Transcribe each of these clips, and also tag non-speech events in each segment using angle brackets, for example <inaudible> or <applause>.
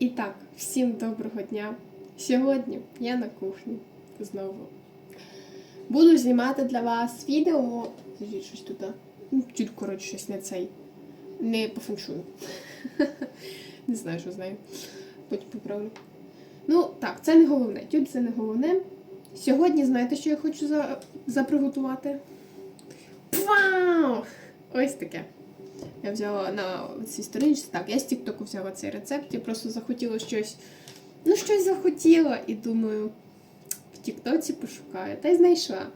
І так, всім доброго дня. Сьогодні я на кухні знову. Буду знімати для вас відео. Щось тут. а? Ну, Чуть коротше щось не цей. Не по феншую. <laughs> Не знаю, що знаю. Потім поправлю. Ну, так, це не головне. Тюль це не головне. Сьогодні знаєте, що я хочу за... заприготувати? Вау! Ось таке. Я взяла на цій сторінці. Так, я з Тіктоку взяла цей рецепт. Я просто захотіла щось. Ну, щось захотіла і думаю, в Тіктоці пошукаю. Та й знайшла.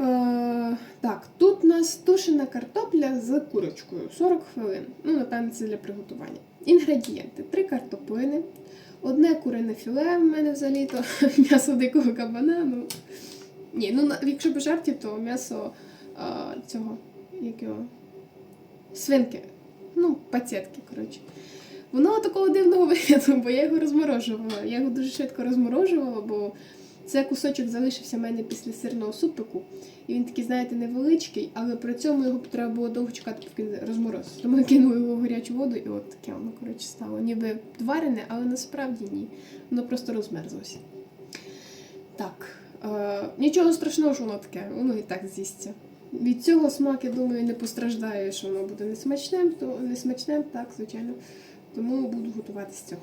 Е, так, тут у нас тушена картопля з курочкою 40 хвилин. Ну, напевно, це для приготування. Інгредієнти: 3 картоплини, одне курине філе в мене взагалі то <laughs> м'ясо дикого кабана. Ну, ні, ну якщо без жартів, то м'ясо а, цього, як його, свинки. Ну, пацієтки, коротше. Воно такого дивного <laughs> вигляду, бо я його розморожувала. Я його дуже швидко розморожувала, бо це кусочок залишився в мене після сирного супику. І він такий, знаєте, невеличкий, але при цьому його треба було довго чекати, поки він розморозився. Тому я кинула його в гарячу воду, і от таке воно, коротше, стало. Ніби варене, але насправді ні. Воно просто розмерзлося. Так. Е, нічого страшного, що воно таке, воно і так з'їсться. Від цього смак, я думаю, не постраждає, що воно буде несмачним, то несмачним, так, звичайно. Тому буду готувати з цього.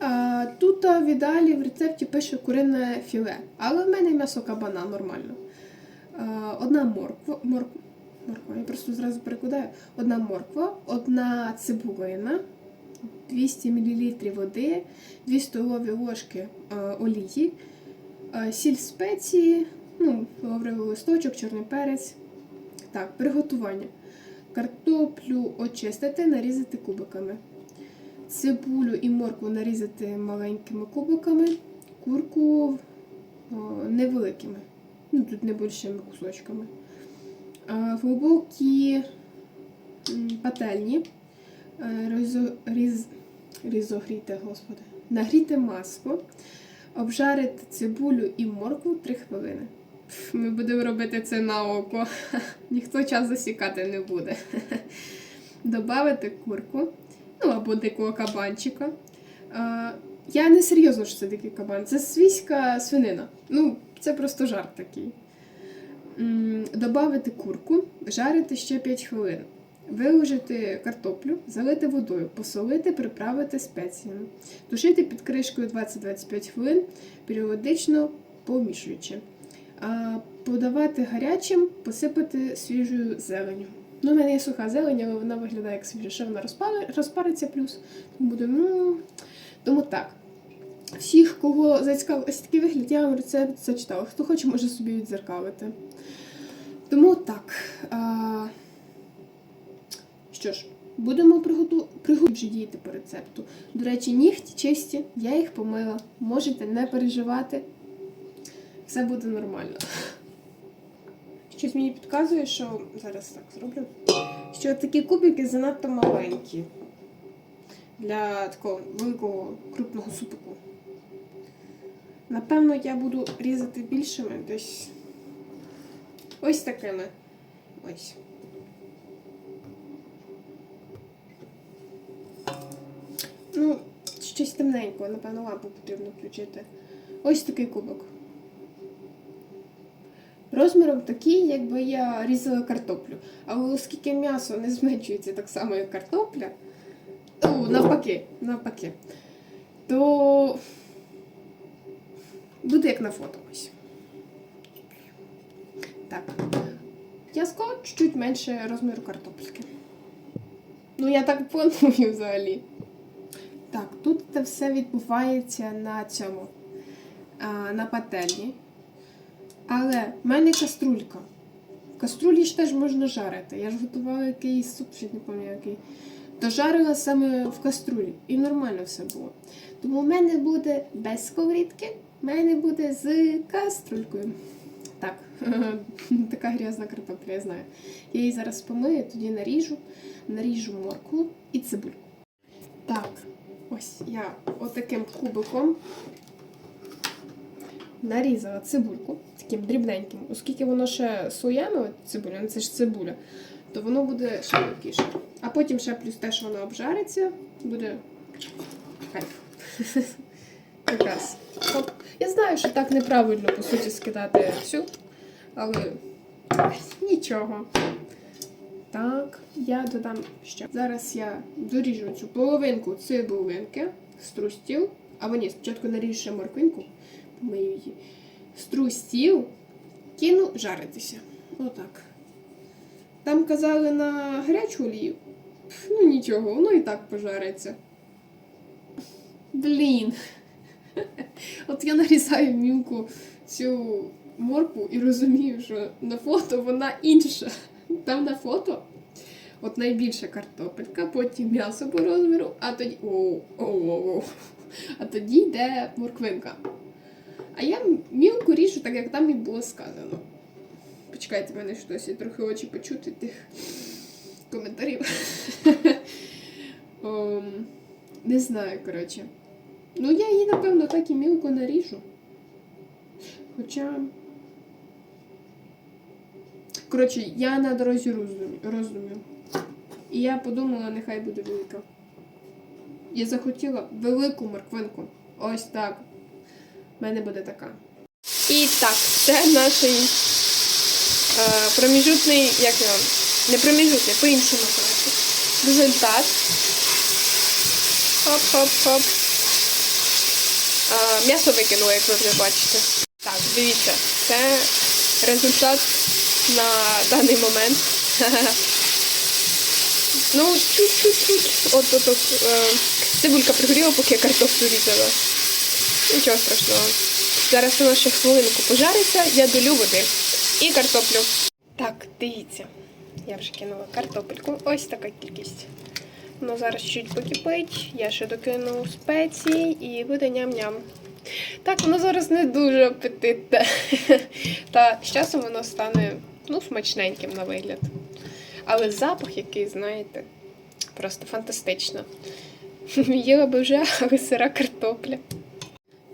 А, тут в ідеалі в рецепті пише курине філе, але в мене м'ясо кабана нормально. А, одна морква, мор, морква, я просто зразу перекладаю. Одна морква, одна цибулина, 200 мл води, 2 столові ложки олії, сіль спеції, ну, лавровий листочок, чорний перець. Так, приготування. Картоплю очистити, нарізати кубиками. Цибулю і моркву нарізати маленькими кубиками, курку о, невеликими, ну тут не більшими кусочками. Глибокі пательні е, різ, різогріти, господи, нагріти масло, обжарити цибулю і моркву 3 хвилини. Ми будемо робити це на око. <laughs> Ніхто час засікати не буде. <laughs> Добавити курку, ну або дикого кабанчика. А, я не серйозно, що це дикий кабан, це свійська свинина. Ну, це просто жарт такий. Добавити курку, жарити ще 5 хвилин. Виложити картоплю, залити водою, посолити, приправити спеціями. Тушити під кришкою 20-25 хвилин, періодично помішуючи. Подавати гарячим, посипати свіжою зеленю. Ну, у мене є суха зелень, але вона виглядає як свіжа, ще вона розпариться плюс. Буде. Тому так. Всіх, кого зацікавив ось такий вигляд, я вам рецепт зачитала. Хто хоче, може собі відзеркалити. Тому так. А... Що ж, будемо приготу... приготувати вже діяти по рецепту. До речі, нігті чисті, я їх помила. Можете не переживати. Все буде нормально. Щось мені підказує, що зараз так зроблю. Що такі кубики занадто маленькі для такого великого крупного супику. Напевно, я буду різати більшими десь ось такими. Ось. Ну, щось темненького, напевно, лампу потрібно включити. Ось такий кубок. Розміром такий, якби я різала картоплю. Але оскільки м'ясо не зменшується так само, як картопля, ну, навпаки, навпаки, то буде як на фото ось. Так. М'яско чуть-чуть менше розміру картопельки. Ну, я так планую взагалі. Так, тут це все відбувається на цьому, на пательні. Але в мене каструлька. В каструлі ж теж можна жарити. Я ж готувала якийсь суп, ще не пам'ятаю який. То жарила саме в каструлі. І нормально все було. Тому в мене буде без сковорідки, в мене буде з каструлькою. Так, <laughs> така грязна картопля, я знаю. Я її зараз помию, тоді наріжу, наріжу моркву і цибульку. Так, ось я отаким кубиком нарізала цибульку таким дрібненьким, оскільки воно ще слоями, цибуля, ну це ж цибуля, то воно буде ще легкіше. А потім ще плюс те, що воно обжариться, буде кайф. <laughs> Якраз. Я знаю, що так неправильно, по суті, скидати всю, але нічого. Так, я додам ще. Зараз я доріжу цю половинку цибулинки, струстіл. Або ні, спочатку наріжу ще морквинку, помию її. Струстіл, кину жаритися. Отак. Там казали на гарячу олію. Ну нічого, воно і так пожариться. Блін. От я нарізаю мілку цю морку і розумію, що на фото вона інша. Там на фото от найбільша картопелька, потім м'ясо по розміру, а тоді. Оу, оу, оу. А тоді йде морквинка. А я мілку ріжу, так як там і було сказано. Почекайте, мене ж досі трохи очі почути тих коментарів. <laughs> Не знаю, коротше. Ну, я її, напевно, так і мілко наріжу. Хоча. Коротше, я на дорозі роздумів. І я подумала, нехай буде велика. Я захотіла велику морквинку. Ось так. У мене буде така. І так, це наш е, проміжутний, як його? Не проміжутний, по-іншому називається. Результат. Хоп-хоп-хоп. А, м'ясо викинула, як ви вже бачите. Так, дивіться, це результат на даний момент. <laughs> ну, чуть-чуть. От, от, от. Е, цибулька пригоріла, поки я картоплю різала. Нічого страшного. Зараз воно ще хвилинку пожариться, я долю води. І картоплю. Так, дивіться. Я вже кинула картопельку. Ось така кількість. Воно зараз чуть покипить. Я ще докину спеції і буде ням-ням. Так, воно зараз не дуже апетитне. <laughs> Та з часом воно стане ну, смачненьким на вигляд. Але запах, який, знаєте, просто фантастично. <laughs> Їла би вже, але сира картопля.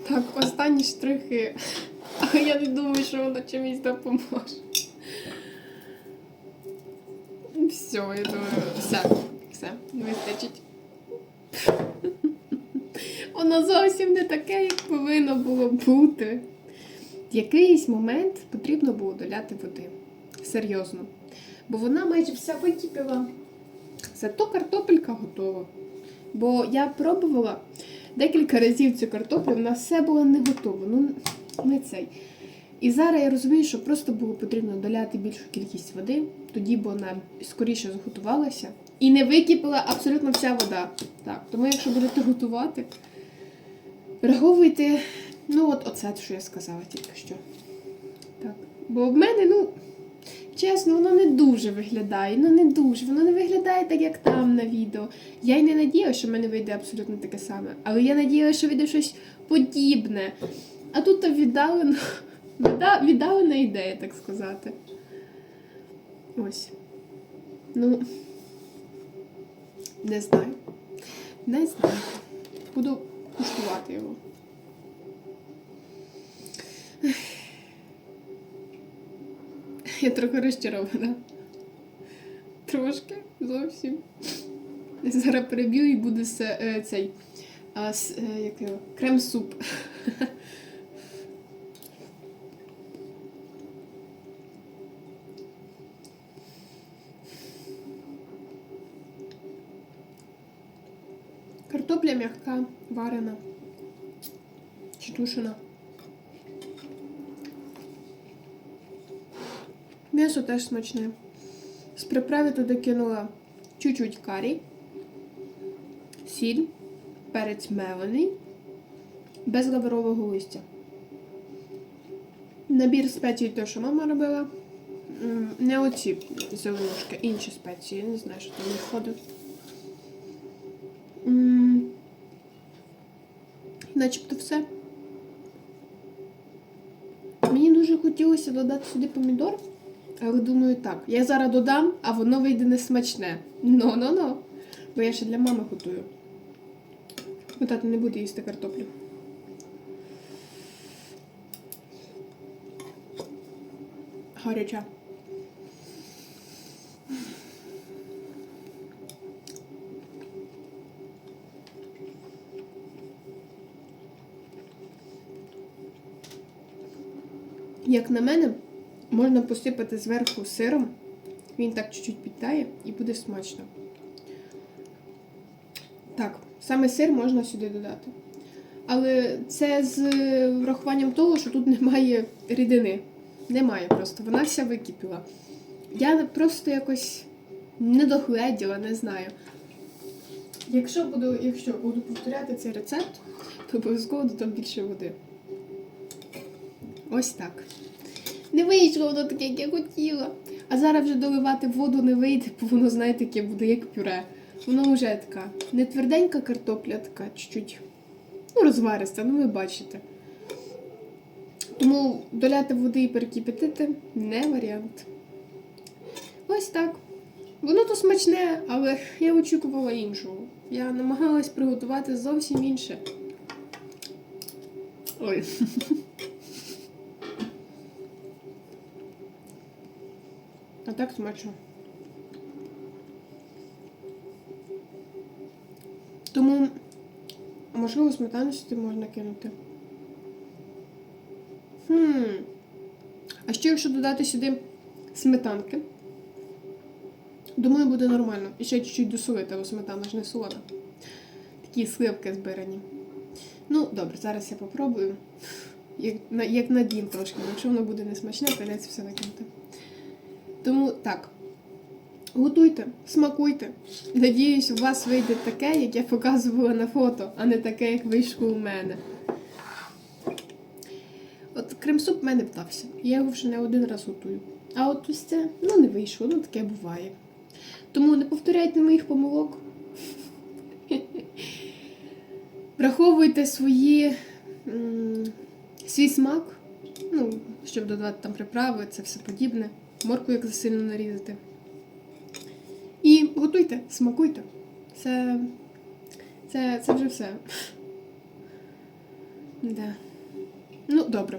Так, останні штрихи. <laughs> Але я не думаю, що воно чимось допоможе. Все, я думаю, все, все, вистачить. <laughs> Воно зовсім не таке, як повинно було бути. В якийсь момент потрібно було доляти води. Серйозно. Бо вона майже вся википіла. Зато картопелька готова. Бо я пробувала декілька разів цю картоплю, вона все було не готова. Ну, не цей. І зараз я розумію, що просто було потрібно доляти більшу кількість води, тоді б вона скоріше зготувалася. І не википіла абсолютно вся вода. Так, тому якщо будете готувати, враховуйте, ну от оце, що я сказала тільки що. Так. Бо в мене, ну, чесно, воно не дуже виглядає. Ну не дуже. Воно не виглядає так, як там на відео. Я й не надіялася, що в мене вийде абсолютно таке саме. Але я надіялася, що вийде щось подібне. А тут то віддалено. <laughs> Відда- Віддалена ідея, так сказати. Ось. Ну. Не знаю. Не знаю. Буду куштувати його. Я трохи розчарована. Трошки, зовсім. Зараз переб'ю і буде е, цей а, е, як його, крем-суп. Картопля м'яка, варена чи тушена. М'ясо теж смачне. З приправи туди кинула чуть-чуть карі, сіль, перець мелений, без лаврового листя. Набір спецій, те, що мама робила. Не оці зеленушки, інші спеції. Я не знаю, що там входить. Начебто все. Мені дуже хотілося додати сюди помідор, але думаю, так. Я зараз додам, а воно вийде несмачне. Ну-ну-ну. Бо я ще для мами готую. Бо тато не буде їсти картоплю. Гаряча. Як на мене, можна посипати зверху сиром. Він так чуть-чуть підтає і буде смачно. Так, саме сир можна сюди додати. Але це з врахуванням того, що тут <laughs> немає рідини. Немає просто, вона вся википіла. Я просто якось не догледіла, не знаю. Якщо буду, якщо буду повторяти цей рецепт, то обов'язково додам більше води. Ось так. Не вийшло воно таке, як я хотіла. А зараз вже доливати воду не вийде, бо воно, знаєте, яке буде як пюре. Воно вже така не тверденька картопля, така чуть-чуть ну, розвариста, ну ви бачите. Тому доляти води і перекипятити не варіант. Ось так. Воно то смачне, але я очікувала іншого. Я намагалась приготувати зовсім інше. Ой. <laughs> А так смачно. Тому, можливо, сметану сюди можна кинути. Хм. А ще якщо додати сюди сметанки, думаю, буде нормально. І ще чуть-чуть досолити, бо сметана ж не солона. Такі сливки збирані. Ну, добре, зараз я попробую. Як на, як на дім трошки. Якщо воно буде не смачне, прийдеться все викинути. Тому так. Готуйте, смакуйте. Надіюсь, у вас вийде таке, як я показувала на фото, а не таке, як вийшло у мене. От крем-суп в мене вдався. Я його вже не один раз готую. А от ось це, ну, не вийшло, ну таке буває. Тому не повторяйте моїх помилок. Враховуйте свої, свій смак, ну, щоб додати там приправи, це все подібне. Морку як засильно нарізати. І готуйте, смакуйте. Це, це, це вже все. Да. Ну, добре.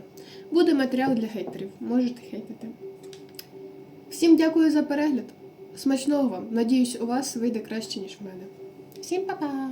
Буде матеріал для хейтерів. Можете хейтити. Всім дякую за перегляд. Смачного вам. Надіюсь, у вас вийде краще, ніж в мене. Всім па-па!